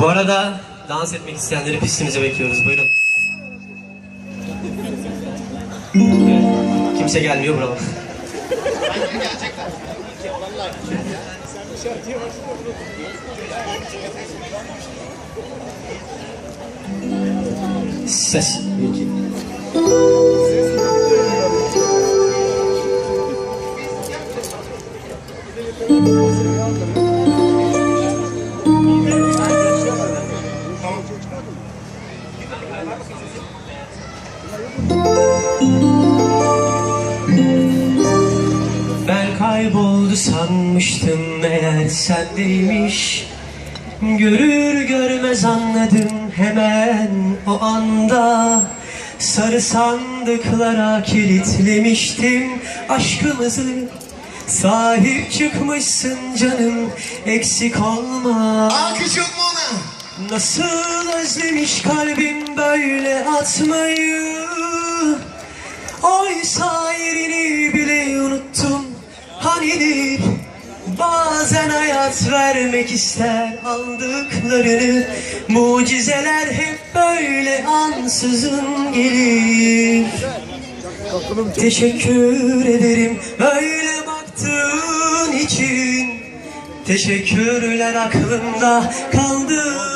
Bu arada dans etmek isteyenleri pistimize bekliyoruz. Buyurun. Kimse gelmiyor bravo. Ses. Ben kayboldu sanmıştım meğer sendeymiş Görür görmez anladım hemen o anda. Sarı sandıklara kilitlemiştim aşkımızı. Sahip çıkmışsın canım eksik olma. Alkış yok mu ona? Nasıl özlemiş kalbim böyle atmayı? Oysa yerini bile unuttum. Hanidir Bazen hayat vermek ister aldıklarını. Mucizeler hep böyle ansızın gelir. Teşekkür ederim öyle baktığın için. Teşekkürler aklımda kaldığın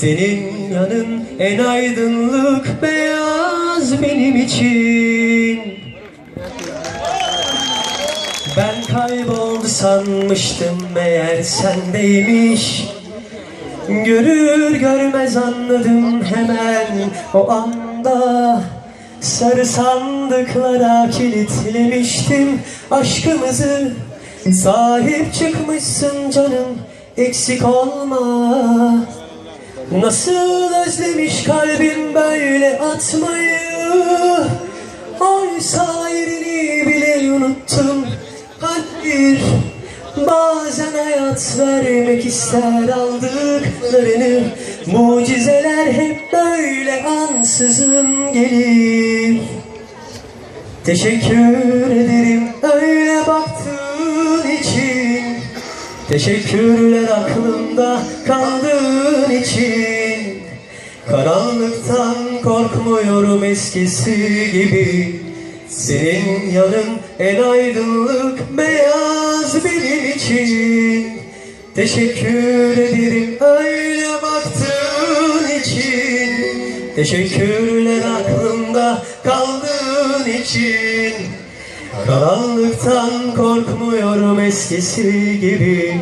Senin yanın en aydınlık beyaz benim için. Ben kayboldu sanmıştım meğer sendeymiş. Görür görmez anladım hemen o anda. Sarı sandıklara kilitlemiştim aşkımızı. Sahip çıkmışsın canım eksik olma Nasıl özlemiş kalbim böyle atmayı? Oysa yerini bile unuttum. Hayır Bazen hayat vermek ister aldıklarını. Mucizeler hep böyle ansızın gelir. Teşekkür ederim öyle baktığın için. Teşekkürler aklımda kaldığın için Karanlıktan korkmuyorum eskisi gibi. Senin yanın en aydınlık beyaz benim için. Teşekkür ederim öyle baktığın için. Teşekkürler aklımda kaldığın için. Karanlıktan korkmuyorum eskisi gibi.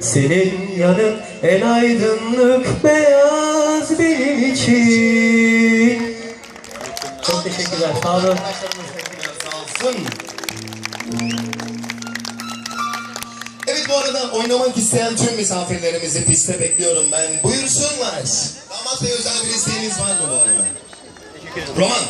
Senin yanın en aydınlık beyaz benim için Çok teşekkürler sağ olun Arkadaşlarımız tekrar sağ olsun. Evet bu arada oynamak isteyen tüm misafirlerimizi piste bekliyorum ben. Buyursunlar. Damat Bey özel bir isteğiniz var mı bu arada? Roman.